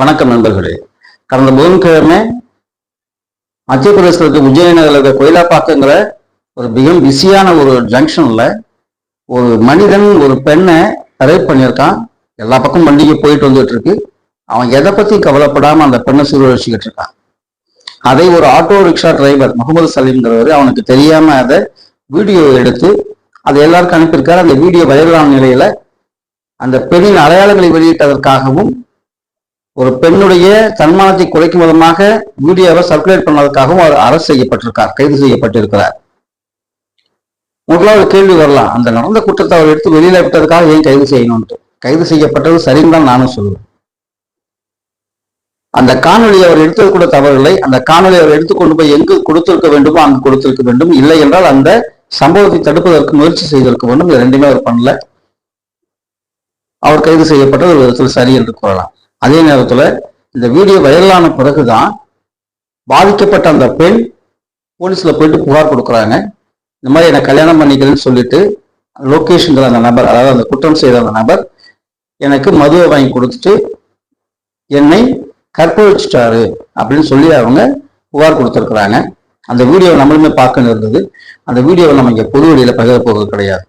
வணக்கம் நண்பர்களே. கடந்த புதன்கிழமை மத்திய பிரதேசத்தில் இருக்க உஜ்ஜயினி நகரில் இருக்க கோயிலாப்பாக்கங்கிற ஒரு மிக பிஸியான ஒரு ஜங்ஷன்ல ஒரு மனிதன் ஒரு பெண்ணை ரேப் பண்ணியிருக்கான். எல்லா பக்கம் பண்டிகை போயிட்டு வந்துட்டு இருக்கு. அவன் எதை பத்தி கவலைப்படாம அந்த பெண்ணை சீர்வழிச்சுக்கிட்டு இருக்கான். அதை ஒரு ஆட்டோ ரிக்ஷா டிரைவர் முகமது சலீம்ங்கிறவர் அவனுக்கு தெரியாம அதை வீடியோ எடுத்து அதை எல்லாருக்கும் அனுப்பியிருக்காரு. அந்த வீடியோ வைரலான நிலையில அந்த பெண்ணின் அடையாளங்களை வெளியிட்டதற்காகவும் ஒரு பெண்ணுடைய தன்மானத்தை குறைக்கும் விதமாக வீடியோவை சர்க்குலேட் பண்ணதற்காகவும் அவர் அரசு செய்யப்பட்டிருக்கார் கைது செய்யப்பட்டிருக்கிறார். முதலாவது கேள்வி வரலாம். அந்த நடந்த குற்றத்தை அவர் எடுத்து வெளியில விட்டதுக்காக ஏன் கைது செய்யணும்ட்டு கைது செய்யப்பட்டது சரின்னு தான் நானும் சொல்லுவேன். அந்த காணொலி அவர் எடுத்தது கூட தவறில்லை. அந்த காணொலி அவர் எடுத்து கொண்டு போய் எங்கு கொடுத்திருக்க வேண்டுமோ அங்கு கொடுத்திருக்க வேண்டும். இல்லை என்றால் அந்த சம்பவத்தை தடுப்பதற்கு முயற்சி செய்திருக்க வேண்டும். இது ரெண்டுமே அவர் பண்ணல. அவர் கைது செய்யப்பட்டது ஒரு விதத்தில் சரி என்று கூறலாம். அதே நேரத்தில் இந்த வீடியோ வைரலான பிறகு தான் பாதிக்கப்பட்ட அந்த பெண் போலீஸில் போயிட்டு புகார் கொடுக்குறாங்க. இந்த மாதிரி என்னை கல்யாணம் பண்ணிக்கிறேன்னு சொல்லிட்டு லொகேஷன்கிற அந்த நபர் அதாவது அந்த குற்றம் செய்த அந்த நபர் எனக்கு மதுவை வாங்கி கொடுத்துட்டு என்னை கற்பழிச்சிட்டாரு அப்படின்னு சொல்லி அவங்க புகார் கொடுத்துருக்குறாங்க. அந்த வீடியோவை நம்மளுமே பார்க்க இருந்தது அந்த வீடியோவை நம்ம இங்கே பொது வெளியில பகிர போகிறது கிடையாது.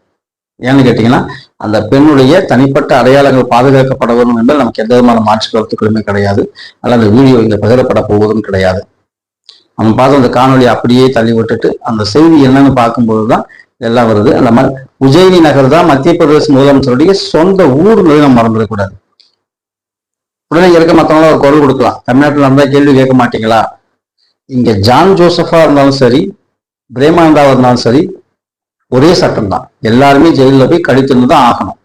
ஏன்னு கேட்டிங்கன்னா அந்த பெண்ணுடைய தனிப்பட்ட அடையாளங்கள் பாதுகாக்கப்பட வேண்டும் என்பது நமக்கு எந்த விதமான மாற்று கருத்துக்களுமே கிடையாது. அதனால் அந்த வீடியோ இங்கே பகிரப்பட போவதும் கிடையாது. நம்ம பார்த்து அந்த காணொலி அப்படியே தள்ளி விட்டுட்டு அந்த செய்தி என்னன்னு பார்க்கும்போது தான் இதெல்லாம் வருது. அந்த மாதிரி உஜயினி நகர் தான் மத்திய பிரதேச முதலமைச்சருடைய சொந்த ஊர் நம்ம மறந்துடக்கூடாது உடனே இருக்க மற்றவங்களும் ஒரு குரல் கொடுக்கலாம். தமிழ்நாட்டில் இருந்தால் கேள்வி கேட்க மாட்டீங்களா? இங்கே ஜான் ஜோசஃபா இருந்தாலும் சரி பிரேமானந்தாவாக இருந்தாலும் சரி ஒரே சட்டம் தான் எல்லாருமே ஜெயிலில் போய் கடித்துன்னு தான் ஆகணும்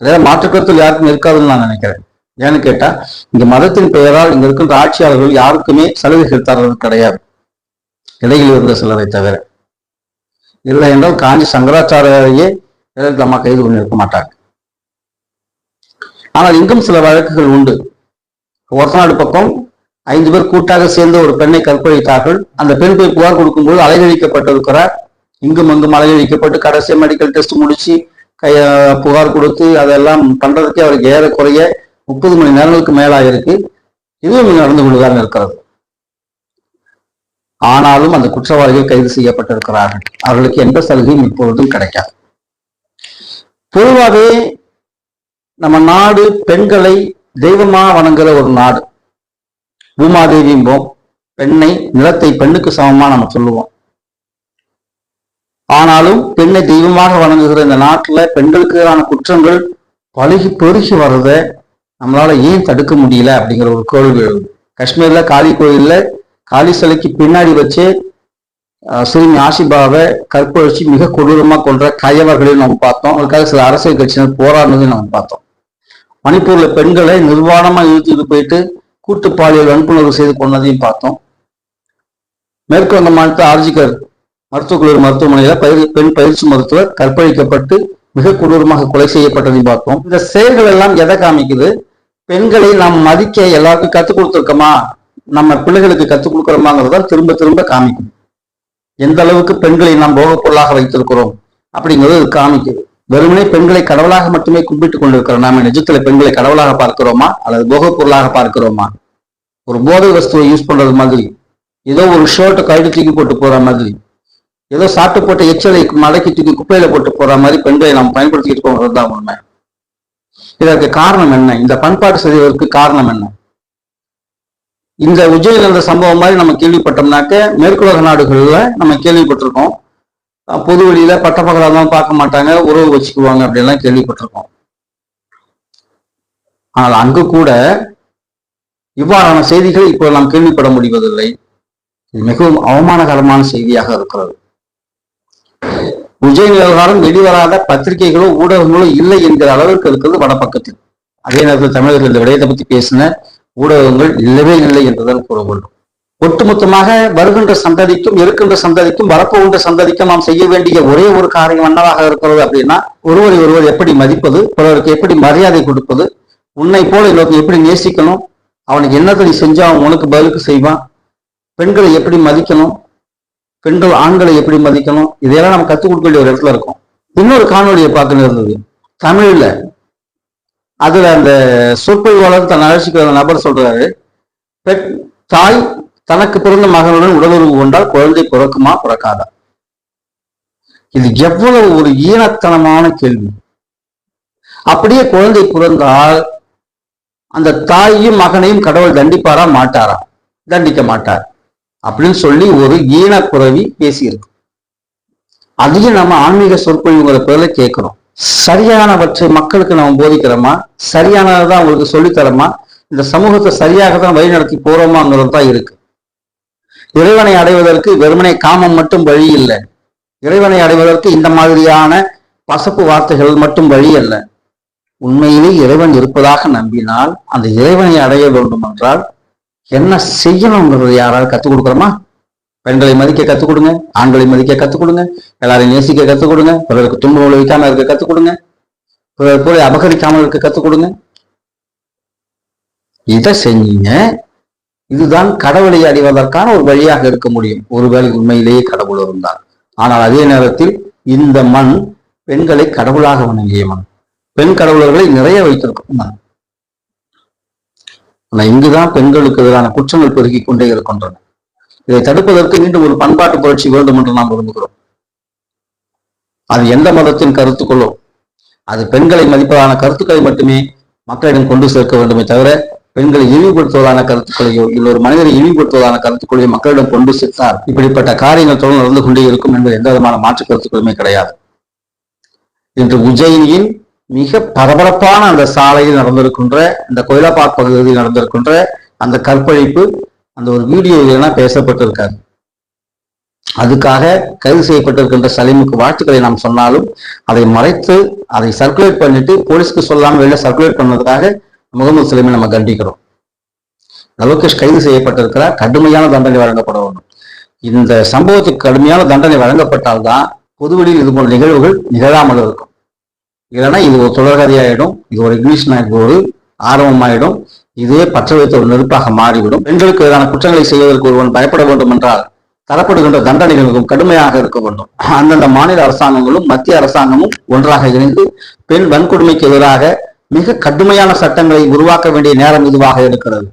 அதாவது மாற்றுக்கருத்தில் யாருக்கும் இருக்காதுன்னு நான் நினைக்கிறேன். ஏன்னு கேட்டா இங்க மதத்தின் பெயரால் இங்க இருக்கின்ற ஆட்சியாளர்கள் யாருக்குமே சலுகைகள் தர்றது கிடையாது. இடையில் இருந்த சிலரை தவிர. இல்லை என்றால் காஞ்சி சங்கராச்சாரியாரையே ஜெயலலிதா கைது பண்ணியிருக்க மாட்டாங்க. ஆனால் இங்கும் சில வழக்குகள் உண்டு. ஒருத்தநாடு பக்கம் ஐந்து பேர் கூட்டாக சேர்ந்து ஒரு பெண்ணை கற்பழித்தார்கள். அந்த பெண் போய் புகார் கொடுக்கும்போது அலைகழிக்கப்பட்டிருக்கிறார். இங்கும் அங்கும் அலையழிக்கப்பட்டு கடைசி மெடிக்கல் டெஸ்ட் முடிச்சு கைய புகார் கொடுத்து அதெல்லாம் பண்றதுக்கே அவருக்கு ஏறக்குறைய முப்பது மணி நேரங்களுக்கு மேலாயிருக்கு. இதுவும் நடந்து கொண்டுதான் இருக்கிறது. ஆனாலும் அந்த குற்றவாளிகள் கைது செய்யப்பட்டிருக்கிறார்கள். அவர்களுக்கு எந்த சலுகையும் இப்பொழுதும் கிடைக்காது. பொதுவாகவே நம்ம நாடு பெண்களை தெய்வமா வணங்குற ஒரு நாடு. பூமாதேவியும்போம் பெண்ணை நிலத்தை பெண்ணுக்கு சமமா நம்ம சொல்லுவோம். ஆனாலும் பெண்ணை தெய்வமாக வணங்குகிற இந்த நாட்டில் பெண்களுக்கான குற்றங்கள் பழுகி பெருகி வர்றத நம்மளால ஏன் தடுக்க முடியல அப்படிங்கிற ஒரு கேள்வி காஷ்மீர்ல காளி கோயில்ல காளி சிலைக்கு பின்னாடி வச்சு சிறுமி ஆசிபாவை கற்பழிச்சு மிக கொடூரமா கொன்ற கயவர்களையும் நம்ம பார்த்தோம். அதுக்காக சில அரசியல் கட்சியினர் போராடினதையும் நம்ம பார்த்தோம். மணிப்பூர்ல பெண்களை நிர்வாணமா இழுத்துட்டு போயிட்டு கூட்டு பாலியல் வன்புணர்வு செய்து கொண்டதையும் பார்த்தோம். மேற்கு வங்க மாநிலத்தில் ஆர்ஜிகர் மருத்துவக் கல்லூரி மருத்துவமனையில பயிர் பெண் பயிற்சி மருத்துவர் கற்பழிக்கப்பட்டு மிக கொடூரமாக கொலை செய்யப்பட்டதை பார்த்தோம். இந்த செயல்கள் எல்லாம் எதை காமிக்குது? பெண்களை நாம் மதிக்க எல்லாருக்கும் கத்துக் கொடுத்துருக்கோமா? நம்ம பிள்ளைகளுக்கு கத்துக் கொடுக்குறோமாங்கிறத திரும்ப திரும்ப காமிக்கும் எந்த அளவுக்கு பெண்களை நாம் போகப் பொருளாக வைத்திருக்கிறோம் அப்படிங்கிறது காமிக்குது. வெறுமனே பெண்களை கடவுளாக மட்டுமே கும்பிட்டு கொண்டிருக்கிறோம். நாம நிஜத்துல பெண்களை கடவுளாக பார்க்கிறோமா? அல்லது போகப் பொருளாக பார்க்கிறோமா? ஒரு போதை வஸ்துவை யூஸ் பண்றது மாதிரி. ஏதோ ஒரு ஷர்ட்டை கழட்டி தூக்கி போட்டு போற மாதிரி. ஏதோ சாப்பிட்டு போட்ட எச்சலை மடக்கி தூக்கி குப்பையில போட்டு போற மாதிரி பெண்களை நாம் பயன்படுத்திக்கிட்டு போகிறது தான் உண்மை. இதற்கு காரணம் என்ன? இந்த பண்பாட்டு செய்வதற்கு காரணம் என்ன? இந்த உஜ்ஜயினில் சம்பவம் மாதிரி நம்ம கேள்விப்பட்டோம்னாக்க மேற்குலக நாடுகள்ல நம்ம கேள்விப்பட்டிருக்கோம். பொது வெளியில பட்டப்பகலாக தான் பார்க்க மாட்டாங்க உறவு வச்சுக்குவாங்க அப்படின்லாம் கேள்விப்பட்டிருக்கோம். ஆனால் அங்கு கூட இவ்வாறான செய்திகள் இப்போ நாம் கேள்விப்பட முடிவதில்லை. மிகவும் அவமானகரமான செய்தியாக இருக்கிறது. விஜய் விவகாரம் வெளிவராத பத்திரிகைகளோ ஊடகங்களோ இல்லை என்கிற அளவிற்கு இருக்கிறது வடபக்கத்தில். அதே நேரத்தில் தமிழர்கள் இந்த விடயத்தை பத்தி பேசின ஊடகங்கள் இல்லவே இல்லை என்றுதான் கூற வேண்டும் ஒட்டுமொத்தமாக வருகின்ற சந்ததிக்கும் இருக்கின்ற சந்ததிக்கும் வரப்போகின்ற சந்ததிக்கும் நாம் செய்ய வேண்டிய ஒரே ஒரு காரியம் என்னவாக இருக்கிறது அப்படின்னா ஒருவரை ஒருவர் எப்படி மதிப்பது பிறருக்கு எப்படி மரியாதை கொடுப்பது உன்னை போல இவருக்கு எப்படி நேசிக்கணும் அவனுக்கு என்னத்தை நீ செஞ்சா அவன் உனக்கு பதிலுக்கு செய்வான் பெண்களை எப்படி மதிக்கணும் பெண்கள் ஆண்களை எப்படி மதிக்கணும்? இதையெல்லாம் நம்ம கற்றுக் கொடுக்க வேண்டிய ஒரு இடத்துல இருக்கும். இன்னொரு காணொலியை பார்க்கணும் இருந்தது. தமிழ்ல அதுல அந்த சொற்பொழிவாளர் தன் அழைச்சிக்கு வந்த நபர் சொல்றாரு பெண் தாய் தனக்கு பிறந்த மகனுடன் உடலுறவு கொண்டால் குழந்தை பிறக்குமா பிறக்காதா? இது எவ்வளவு ஒரு ஈனத்தனமான கேள்வி. அப்படியே குழந்தை பிறந்தால் அந்த தாயும் மகனையும் கடவுள் தண்டிப்பாரா மாட்டாரா? தண்டிக்க மாட்டார். அப்படின்னு சொல்லி ஒரு ஈனப்புறவி பேசியிருக்கு. அதையும் நம்ம ஆன்மீக சொற்பொழிவுங்கிற பேர்ல கேட்கிறோம். சரியானவற்றை மக்களுக்கு நம்ம போதிக்கிறோமா? சரியானதான் அவங்களுக்கு சொல்லித்தரமா இந்த சமூகத்தை சரியாக தான் வழிநடத்தி போறோமாங்கிறது தான் இருக்கு. இறைவனை அடைவதற்கு வெறுமனை காமம் மட்டும் வழி இல்லை. இறைவனை அடைவதற்கு இந்த மாதிரியான பசப்பு வார்த்தைகள் மட்டும் வழி அல்ல. உண்மையிலே இறைவன் இருப்பதாக நம்பினால் அந்த இறைவனை அடைய வேண்டும் என்றால் என்ன செய்யணுங்கிறது யாராவது கத்துக் கொடுக்குறோமா பெண்களை மதிக்க கத்துக் கொடுங்க ஆண்களை மதிக்க கத்துக் கொடுங்க எல்லாரையும் நேசிக்க கத்துக் கொடுங்க பிறருக்கு துன்பம் விளைவிக்காம இருக்க கத்துக் கொடுங்க பிறர் போல அபகரிக்காமல் இருக்க கத்துக் கொடுங்க. இதை செஞ்சீங்க இதுதான் கடவுளை அடைவதற்கான ஒரு வழியாக இருக்க முடியும். ஒருவேளை உண்மையிலேயே கடவுள் இருந்தால் ஆனால் அதே நேரத்தில் இந்த மண் பெண்களை கடவுளாக வணங்கிய மண் பெண் கடவுளர்களை நிறைய வைத்திருக்கும். மண் ஆனா இங்குதான் பெண்களுக்கு எதிரான குற்றங்கள் பெருகி கொண்டே இருக்கின்றன. இதை தடுப்பதற்கு மீண்டும் ஒரு பண்பாட்டு புரட்சி வேண்டும் என்று நாம் விரும்புகிறோம். அது எந்த மதத்தின் கருத்துக்களோ அது பெண்களை மதிப்பதான கருத்துக்களை மட்டுமே மக்களிடம் கொண்டு சேர்க்க வேண்டுமே தவிர பெண்களை இழிவுபடுத்துவதான கருத்துக்களையோ இல்லை ஒரு மனிதரை இழிவுபடுத்துவதான கருத்துக்களையோ மக்களிடம் கொண்டு சேர்த்தால் இப்படிப்பட்ட காரியங்கள் தொடர்ந்து நடந்து கொண்டே இருக்கும் என்பது எந்த விதமான மாற்று கருத்துக்களுமே கிடையாது. இன்று உஜயினியின் மிக பரபரப்பான அந்த சாலையில் நடந்திருக்கின்ற இந்த கோயிலாபாத் பகுதியில் நடந்திருக்கின்ற அந்த கற்பழிப்பு அந்த ஒரு வீடியோ எல்லாம் பேசப்பட்டிருக்காரு. அதுக்காக கைது செய்யப்பட்டிருக்கின்ற சலீமுக்கு வாழ்த்துக்களை நாம் சொன்னாலும் அதை மறைத்து அதை சர்க்குலேட் பண்ணிட்டு போலீஸ்க்கு சொல்லாமல் வெளில சர்க்குலேட் பண்ணதுக்காக முகமது சலீமை நம்ம கண்டிக்கிறோம். லோகேஷ் கைது செய்யப்பட்டிருக்கிறார். கடுமையான தண்டனை வழங்கப்பட வேண்டும். இந்த சம்பவத்துக்கு கடுமையான தண்டனை வழங்கப்பட்டால்தான் பொதுவெளியில் இது போன்ற நிகழ்வுகள் நிகழாமல் இருக்கும். இல்லைன்னா இது ஒரு தொடர்கதையாயிடும் இது ஒரு இங்கிலீஷ் நாய்க்கு ஒரு ஆர்வமாயிடும் இதுவே பற்ற வைத்த ஒரு நெருப்பாக மாறிவிடும். பெண்களுக்கு எதிரான குற்றங்களை செய்வதற்கு ஒருவன் பயப்பட வேண்டும் என்றால் தரப்படுகின்ற தண்டனைகளுக்கும் கடுமையாக இருக்க வேண்டும். அந்தந்த மாநில அரசாங்கங்களும் மத்திய அரசாங்கமும் ஒன்றாக இணைந்து பெண் வன்கொடுமைக்கு எதிராக மிக கடுமையான சட்டங்களை உருவாக்க வேண்டிய நேரம் இதுவாக இருக்கிறது.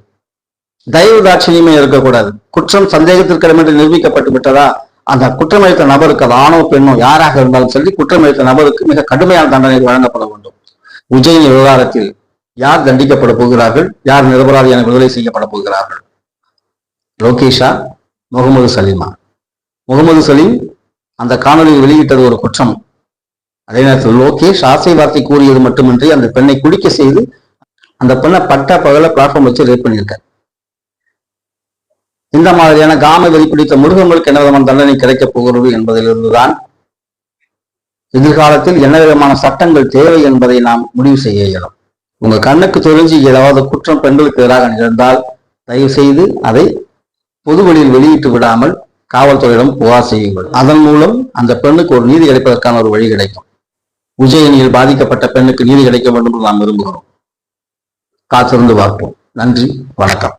தயவு தாட்சியமே இருக்கக்கூடாது. குற்றம் சந்தேகத்திற்கிடமின்றி நிரூபிக்கப்பட்டு விட்டதா? அந்த குற்றமளித்த நபருக்கு அது ஆணோ பெண்ணோ யாராக இருந்தாலும் சொல்லி குற்றமளித்த நபருக்கு மிக கடுமையான தண்டனை வழங்கப்பட வேண்டும். உஜயின் விவகாரத்தில் யார் தண்டிக்கப்பட போகிறார்கள்? யார் நிரபராதியான விடுதலை செய்யப்பட போகிறார்கள்? லோகேஷா முகமது சலீமா. முகமது சலீம் அந்த காணொலியை வெளியிட்டது ஒரு குற்றம். அதே நேரத்தில் லோகேஷ் ஆசை வார்த்தை கூறியது மட்டுமின்றி அந்த பெண்ணை குடிக்க செய்து அந்த பெண்ணை பட்ட பகல பிளாட்ஃபார்ம் வச்சு ரேப் பண்ணியிருக்கார். இந்த மாதிரியான காம பிடித்த மிருகங்களுக்கு என்ன விதமான தண்டனை கிடைக்கப் போகிறது என்பதிலிருந்துதான் எதிர்காலத்தில் என்ன விதமான சட்டங்கள் தேவை என்பதை நாம் முடிவு செய்ய இயலும். உங்க கண்ணுக்கு தெரிஞ்சு ஏதாவது குற்றம் பெண்களுக்கு எதிராக நிகழ்ந்தால் தயவு செய்து அதை பொது வழியில் வெளியிட்டு விடாமல் காவல்துறையிடம் புகார் செய்யுங்கள். அதன் மூலம் அந்த பெண்ணுக்கு ஒரு நீதி கிடைப்பதற்கான ஒரு வழி கிடைக்கும். உஜயினியில் பாதிக்கப்பட்ட பெண்ணுக்கு நீதி கிடைக்க வேண்டும் என்று நாம் விரும்புகிறோம். காத்திருந்து பார்ப்போம். நன்றி. வணக்கம்.